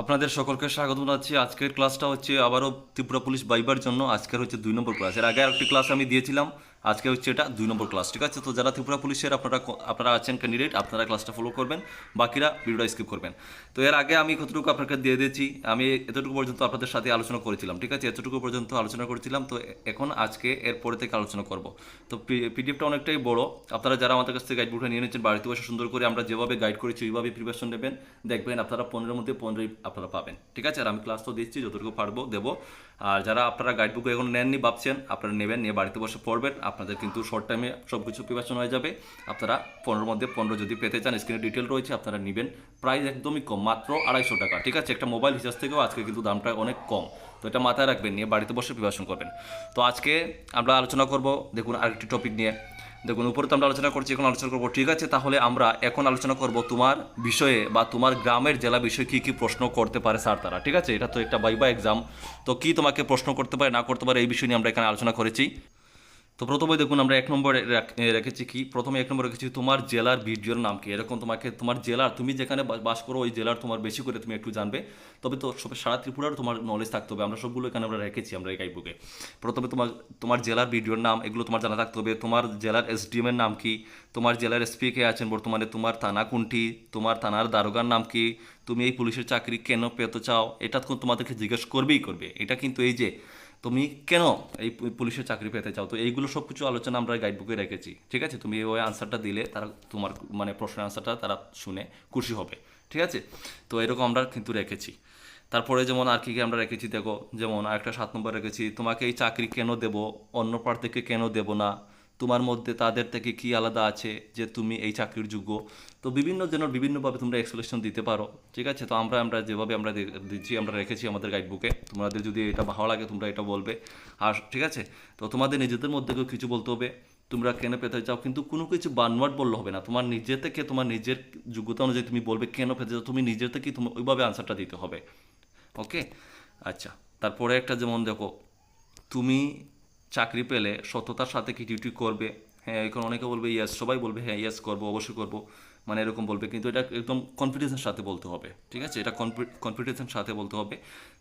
আপনাদের সকলকে স্বাগত জানাচ্ছি। আজকের ক্লাসটা হচ্ছে আবারও ত্রিপুরা পুলিশ বাইবার জন্য। আজকের হচ্ছে দুই নম্বর ক্লাস এর আগে আরেকটি ক্লাস আমি দিয়েছিলাম। আজকে হচ্ছে এটা দুই নম্বর ক্লাস ঠিক আছে? তো যারা ত্রিপুরা পুলিশের আপনারা আপনারা আছেন ক্যান্ডিডেট আপনারা ক্লাসটা ফলো করবেন, বাকিরা ভিডিওটা স্কিপ করবেন। তো এর আগে আমি কতটুকু আপনাকে দিয়ে দিয়েছি, আমি এতটুকু পর্যন্ত আপনাদের সাথে আলোচনা করেছিলাম, ঠিক আছে? এতটুকু পর্যন্ত আলোচনা করেছিলাম, তো এখন আজকে এর পরে থেকে আলোচনা করব। তো পিডিএফটা অনেকটাই বড়, আপনারা যারা আমাদের কাছ থেকে গাইড বুকটা নিয়ে নিচ্ছেন বাড়িতে বসে সুন্দর করে আমরা যেভাবে গাইড করেছি, ওইভাবে প্রিপারেশন নেবেন। দেখবেন আপনারা পনেরোর মধ্যে পনেরোই আপনারা পাবেন, ঠিক আছে? আর আমি ক্লাস তো দিচ্ছি, যতটুকু পারব দেবো। আর যারা আপনারা গাইড বুক এখন নেননি, ভাবছেন, আপনারা নেবেন, নিয়ে বাড়িতে বসে পড়বেন। আপনাদের কিন্তু শর্ট টাইমে সব কিছু প্রিপারেশন হয়ে যাবে। আপনারা পনেরোর মধ্যে পনেরো যদি পেতে চান স্ক্রিনে ডিটেল রয়েছে, আপনারা নেবেন। প্রাইস একদমই কম, মাত্র আড়াইশো টাকা। ঠিক আছে, একটা মোবাইল রিচার্জ থেকেও আজকে কিন্তু দামটা অনেক কম। তো এটা মাথায় রাখবেন, নিয়ে বাড়িতে বসে প্রিপারেশন করবেন। তো আজকে আমরা আলোচনা করব, দেখুন আরেকটি টপিক নিয়ে। দেখুন, উপরে তো আমরা আলোচনা করছি, এখন আলোচনা করব। ঠিক আছে, তাহলে আমরা এখন আলোচনা করব তোমার বিষয়ে বা তোমার গ্রামের জেলা বিষয়ে কি কি প্রশ্ন করতে পারে স্যার তারা। ঠিক আছে, এটা তো একটা বাইবা এক্সাম তো কি তোমাকে প্রশ্ন করতে পারে, না করতে পারে, এই বিষয় নিয়ে আমরা এখানে আলোচনা করেছি। তো প্রথমে দেখুন, আমরা এক নম্বরে রাখ- রেখেছি কি? প্রথমে এক নম্বর রেখেছি তোমার জেলার ভিডিওর নাম কি? এরকম তোমাকে, তোমার জেলার, তুমি যেখানে বাস করো, ওই জেলার তোমার বেশি করে তুমি একটু জানবে। তবে তো সব, সারা ত্রিপুরার তোমার নলেজ থাকতে হবে। আমরা সবগুলো এখানে আমরা রেখেছি আমরা এই গাইডবুকে প্রথমে তোমার তোমার জেলার ভিডিওর নাম, এগুলো তোমার জানা থাকতে হবে। তোমার জেলার এসডিএম এর নাম কি? তোমার জেলার এসপি কে আছেন বর্তমানে, তোমার থানা কোনটি? তোমার থানার দারোগার নাম কি? তুমি এই পুলিশের চাকরি কেন পেতে চাও? এটা তোমাদেরকে জিজ্ঞেস করবেই করবে। এটা কিন্তু এই যে তুমি কেন এই পুলিশের চাকরি পেতে চাও? তো এইগুলো সব কিছু আলোচনা আমরা গাইড বুকে রেখেছি, ঠিক আছে? তুমি ওই আনসারটা দিলে তারা তোমার মানে প্রশ্নের আনসারটা তারা শুনে খুশি হবে, ঠিক আছে? তো এরকম আমরা কিন্তু রেখেছি। তারপরে যেমন আর কি কি আমরা রেখেছি? দেখো, যেমন আরেকটা সাত নম্বর রেখেছি, তোমাকে এই চাকরি কেন দেব? অন্য পার থেকে কেন দেব না? তোমার মধ্যে তাদের থেকে কি আলাদা আছে যে তুমি এই চাকরির যোগ্য? তো বিভিন্ন জনের বিভিন্নভাবে তোমরা এক্সপ্লেনেশন দিতে পারো, ঠিক আছে? তো আমরা আমরা যেভাবে আমরা দিচ্ছি, আমরা রেখেছি আমাদের গাইডবুকে তোমাদের যদি এটা ভালো লাগে, তোমরা এটা বলবে। আর, ঠিক আছে? তো তোমাদের নিজেদের মধ্যেও কিছু বলতে হবে? তোমরা কেন পেতে চাও? কিন্তু কোনো কিছু বানওয়ার্ড বললে হবে না। তোমার নিজে থেকে, তোমার নিজের যোগ্যতা অনুযায়ী তুমি বলবে কেন পেতে চাও? তুমি নিজের থেকে তুমি, ওইভাবে আনসারটা দিতে হবে। ওকে আচ্ছা তারপরে একটা যেমন দেখো, তুমি চাকরি পেলে সততার সাথে কি ডিউটি করবে? হ্যাঁ এখন অনেকে বলবে ইয়াস সবাই বলবে হ্যাঁ ইয়াস করব, অবশ্যই করব। মানে এরকম বলবে, কিন্তু এটা একদম কনফিডেন্সের সাথে বলতে হবে, ঠিক আছে? এটা কনফিডেন্সের সাথে বলতে হবে।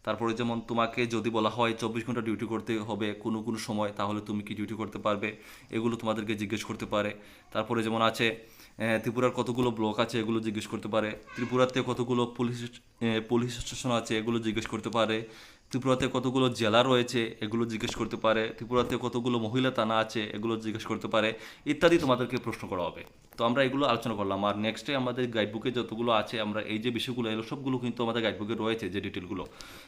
তারপরে যেমন তোমাকে যদি বলা হয়, চব্বিশ ঘণ্টা ডিউটি করতে হবে কোনো কোনো সময়, তাহলে তুমি কি ডিউটি করতে পারবে? এগুলো তোমাদেরকে জিজ্ঞেস করতে পারে। তারপরে যেমন আছে ত্রিপুরার কতগুলো ব্লক আছে, এগুলো জিজ্ঞেস করতে পারে। ত্রিপুরাতে কতগুলো পুলিশ পুলিশ স্টেশন আছে, এগুলো জিজ্ঞেস করতে পারে। ত্রিপুরাতে কতগুলো জেলা রয়েছে, এগুলো জিজ্ঞেস করতে পারে। ত্রিপুরাতে কতগুলো মহিলা থানা আছে, এগুলো জিজ্ঞেস করতে পারে। ইত্যাদি তোমাদেরকে প্রশ্ন করা হবে। তো আমরা এগুলো আলোচনা করলাম। আর নেক্সটে আমাদের গাইডবুকে যতগুলো আছে, আমরা এই যে বিষয়গুলো, এগুলো সবগুলো কিন্তু আমাদের গাইডবুকে রয়েছে যে ডিটেলগুলো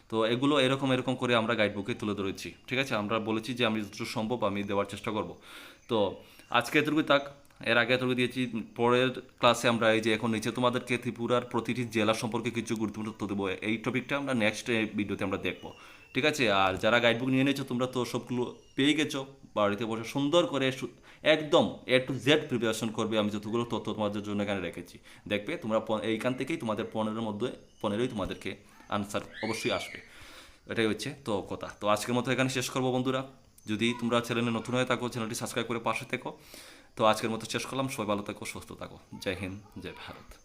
তো এগুলো এরকম এরকম করে আমরা গাইডবুকে তুলে ধরেছি। ঠিক আছে? আমরা বলেছি যে আমি যতটুকু সম্ভব আমি দেওয়ার চেষ্টা করব। তো আজকে এতটুকু থাক। এর আগে এতটুকু দিয়েছি, পরের ক্লাসে আমরা এই যে এখন নিচে তোমাদেরকে ত্রিপুরার প্রতিটি জেলা সম্পর্কে কিছু গুরুত্বপূর্ণ তথ্য দেবো। এই টপিকটা আমরা নেক্সট ভিডিওতে আমরা দেখব। ঠিক আছে? আর যারা গাইডবুক নিয়ে নিয়েছো, তোমরা তো সবগুলো পেয়ে গেছো। বাড়িতে বসে সুন্দর করে একদম এ টু জেড প্রিপারেশন করবে। আমি যতগুলো তথ্য তোমাদের জন্য এখানে রেখেছি। দেখবে তোমরা এইখান থেকেই তোমাদের পনেরোর মধ্যে, পনেরোই তোমাদেরকে আনসার অবশ্যই আসবে। এটাই হচ্ছে তো কথা। তো আজকের মতো এখানে শেষ করব বন্ধুরা। যদি তোমরা চ্যানেলে নতুন হয়ে থাকো, চ্যানেলটি সাবস্ক্রাইব করে পাশে থেকো। তো আজকের মতো শেষ করলাম। সবাই ভালো থাকো সুস্থ থাকো। জয় হিন্দ জয় ভারত।